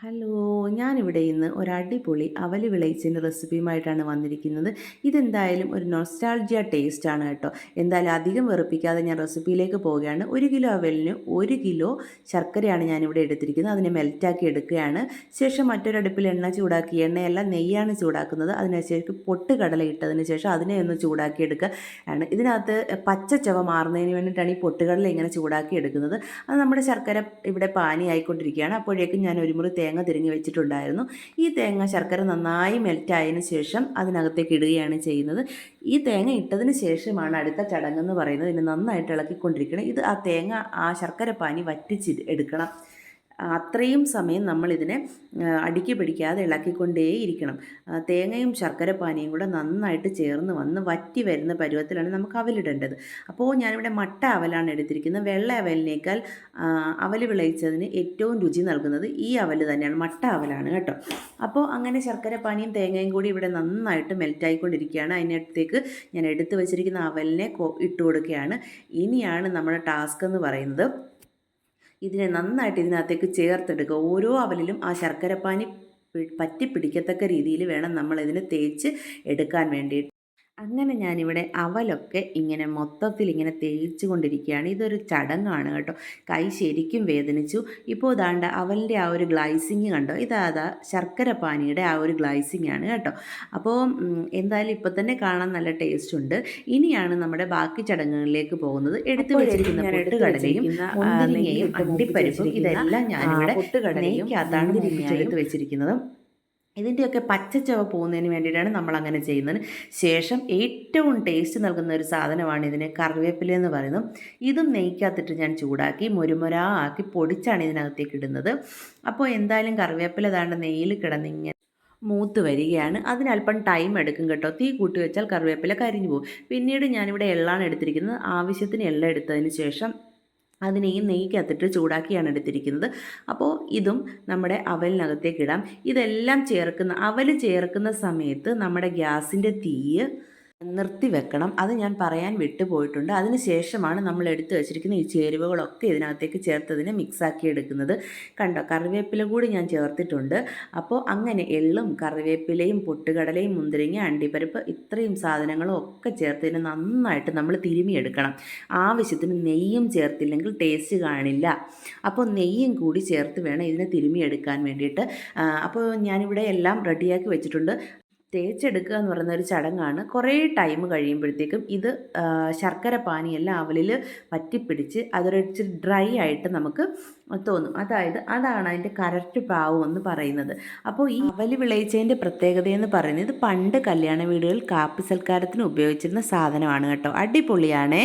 Hello ഞാനിവിടെ ഇന്ന് ഒരു അടിപൊളി അവൽ വിളയിച്ചതിന്റെ റെസിപ്പിയുമായിട്ടാണ് വന്നിരിക്കുന്നത്. ഇതെന്തായാലും ഒരു നൊസ്റ്റാൾജിയ ടേസ്റ്റാണ് കേട്ടോ. എന്തായാലും അധികം വെറുപ്പിക്കാതെ ഞാൻ റെസിപ്പിയിലേക്ക് പോവുകയാണ്. ഒരു കിലോ അവലിന് ഒരു കിലോ ശർക്കരയാണ് ഞാനിവിടെ എടുത്തിരിക്കുന്നത്. അതിനെ മെൽറ്റാക്കി എടുക്കുകയാണ്. ശേഷം മറ്റൊരടുപ്പിൽ എണ്ണ ചൂടാക്കി എണ്ണയല്ല നെയ്യാണ് ചൂടാക്കുന്നത്. അതിനുശേഷം പൊട്ട് കടല ഇട്ടതിന് ശേഷം അതിനെ ഒന്ന് ചൂടാക്കി എടുക്കുക ആണ്. ഇതിനകത്ത് പച്ച ചവ മാറുന്നതിന് വേണ്ടിയിട്ടാണ് ഈ പൊട്ടുകടല ഇങ്ങനെ ചൂടാക്കി എടുക്കുന്നത്. അത് നമ്മുടെ ശർക്കര ഇവിടെ പാനി ആയിക്കൊണ്ടിരിക്കുകയാണ് അപ്പോഴേക്കും ഞാൻ ഒരു മുറി തേങ്ങ തിരിഞ്ഞു വെച്ചിട്ടുണ്ടായിരുന്നു. ഈ തേങ്ങ ശർക്കര നന്നായി മെൽറ്റായതിനു ശേഷം അതിനകത്തേക്ക് ഇടുകയാണ് ചെയ്യുന്നത്. ഈ തേങ്ങ ഇട്ടതിന് ശേഷമാണ് അടുത്ത ചടങ്ങെന്ന് പറയുന്നത്. ഇതിന് നന്നായിട്ട് ഇളക്കിക്കൊണ്ടിരിക്കണം. ഇത് ആ തേങ്ങ ആ ശർക്കര പാനി വറ്റിച്ച് എടുക്കണം. അത്രയും സമയം നമ്മളിതിനെ അടുക്കി പിടിക്കാതെ ഇളക്കിക്കൊണ്ടേയിരിക്കണം. തേങ്ങയും ശർക്കര പാനിയും കൂടെ നന്നായിട്ട് ചേർന്ന് വന്ന് വറ്റി വരുന്ന പരുവത്തിലാണ് നമുക്ക് അവലിടേണ്ടത്. അപ്പോൾ ഞാനിവിടെ മട്ട അവലാണ് എടുത്തിരിക്കുന്നത്. വെള്ള അവലിനേക്കാൾ അവൽ വിളയിച്ചതിന് ഏറ്റവും രുചി നൽകുന്നത് ഈ അവൽ തന്നെയാണ്. മട്ട അവലാണ് കേട്ടോ. അപ്പോൾ അങ്ങനെ ശർക്കര പാനിയും തേങ്ങയും കൂടി ഇവിടെ നന്നായിട്ട് മെൽറ്റായിക്കൊണ്ടിരിക്കുകയാണ്. അതിനടുത്തേക്ക് ഞാൻ എടുത്തു വച്ചിരിക്കുന്ന അവലിനെ ഇട്ട് കൊടുക്കുകയാണ് ഇനിയാണ് നമ്മുടെ ടാസ്ക് എന്ന് പറയുന്നത്. ഇതിനെ നന്നായിട്ട് ഇതിനകത്തേക്ക് ചേർത്തെടുക്കുക. ഓരോ അവലിലും ആ ശർക്കരപ്പാനി പറ്റി പിടിക്കത്തക്ക രീതിയിൽ വേണം നമ്മൾ ഇതിനെ തേച്ച് എടുക്കാൻ വേണ്ടിയിട്ട്. അങ്ങനെ ഞാനിവിടെ അവലൊക്കെ ഇങ്ങനെ മൊത്തത്തിൽ ഇങ്ങനെ തേച്ചു കൊണ്ടിരിക്കുകയാണ് ഇതൊരു ചടങ്ങാണ് കേട്ടോ. കൈ ശരിക്കും വേദനിച്ചു. ഇപ്പോൾ ഇതാണ്ട് അവലിന്റെ ആ ഒരു ഗ്ലൈസിങ് കണ്ടോ? ഇതാ ശർക്കര പാനിയുടെ ആ ഒരു ഗ്ലൈസിങ് ആണ് കേട്ടോ. അപ്പോൾ എന്തായാലും ഇപ്പോൾ തന്നെ കാണാൻ നല്ല ടേസ്റ്റ് ഉണ്ട്. ഇനിയാണ് നമ്മുടെ ബാക്കി ചടങ്ങുകളിലേക്ക് പോകുന്നത്. എടുത്തു വെച്ചിരിക്കുന്ന പൊട്ടുകടലയും മുന്തിരിങ്ങയും അണ്ടിപ്പരിപ്പും ഇതെല്ലാം ഞാനിവിടെ നെയ്ക്കകത്താണ് എടുത്ത് വെച്ചിരിക്കുന്നത്. ഇതിന്റെയൊക്കെ പച്ചച്ചവ പോകുന്നതിന് വേണ്ടിയിട്ടാണ് നമ്മൾ അങ്ങനെ ചെയ്യുന്നത്. ശേഷം ഏറ്റവും ടേസ്റ്റ് നൽകുന്ന ഒരു സാധനമാണ് ഇതിന് കറിവേപ്പില എന്ന് പറയുന്നത്. ഇതും നെയ്ക്കകത്തിട്ട് ഞാൻ ചൂടാക്കി മുരുമുര ആക്കി പൊടിച്ചാണ് ഇതിനകത്തേക്ക് ഇടുന്നത്. അപ്പോൾ എന്തായാലും കറിവേപ്പില താണ്ട് നെയ്യിൽ കിടന്നിങ്ങനെ മൂത്ത് വരികയാണ്. അതിനല്പം ടൈം എടുക്കും കേട്ടോ. തീ കൂട്ടി വെച്ചാൽ കറിവേപ്പില കരിഞ്ഞു പോകും. പിന്നീട് ഞാനിവിടെ എള്ളാണ് എടുത്തിരിക്കുന്നത്. ആവശ്യത്തിന് എള്ള എടുത്തതിന് ശേഷം അതിനെ ഈ നെയ്ക്കകത്തിട്ട് ചൂടാക്കിയാണ് എടുത്തിരിക്കുന്നത്. അപ്പോൾ ഇതും നമ്മുടെ അവലിനകത്തേക്ക് ഇടാം. ഇതെല്ലാം ചേർക്കുന്ന അവൽ ചേർക്കുന്ന സമയത്ത് നമ്മുടെ ഗ്യാസിന്റെ തീയ് നിർത്തി വെക്കണം അത് ഞാൻ പറയാൻ വിട്ടുപോയിട്ടുണ്ട്. അതിന് ശേഷമാണ് നമ്മൾ എടുത്തു വെച്ചിരിക്കുന്ന ഈ ചേരുവകളൊക്കെ ഇതിനകത്തേക്ക് ചേർത്തതിനെ മിക്സാക്കി എടുക്കുന്നത്. കണ്ടോ? കറിവേപ്പില കൂടി ഞാൻ ചേർത്തിട്ടുണ്ട്. അപ്പോൾ അങ്ങനെ എള്ളും കറിവേപ്പിലയും പൊട്ടുകടലയും മുന്തിരിങ്ങ അണ്ടിപ്പരിപ്പ് ഇത്രയും സാധനങ്ങളും ഒക്കെ ചേർത്തതിന് നന്നായിട്ട് നമ്മൾ തിരുമിയെടുക്കണം. ആവശ്യത്തിന് നെയ്യും ചേർത്തില്ലെങ്കിൽ ടേസ്റ്റ് കാണില്ല. അപ്പോൾ നെയ്യും കൂടി ചേർത്ത് വേണം ഇതിനെ തിരുമിയെടുക്കാൻ വേണ്ടിയിട്ട്. അപ്പോൾ ഞാനിവിടെ എല്ലാം റെഡിയാക്കി വെച്ചിട്ടുണ്ട്. തേച്ചെടുക്കുക എന്ന് പറയുന്ന ഒരു ചടങ്ങാണ്. കുറേ ടൈം കഴിയുമ്പോഴത്തേക്കും ഇത് ശർക്കര പാനിയെല്ലാം അവലിൽ പറ്റിപ്പിടിച്ച് അതൊരിച്ച് ഡ്രൈ ആയിട്ട് നമുക്ക് തോന്നും. അതായത് അതാണ് അതിന്റെ കറക്റ്റ് പാവം എന്ന് പറയുന്നത്. അപ്പോൾ ഈ അവൽ വിളയിച്ചതിന്റെ പ്രത്യേകത എന്ന് പറയുന്നത് പണ്ട് കല്യാണ വീടുകളിൽ കാപ്പി സൽക്കാരത്തിന് ഉപയോഗിച്ചിരുന്ന സാധനമാണ് കേട്ടോ. അടിപൊളിയാണേ.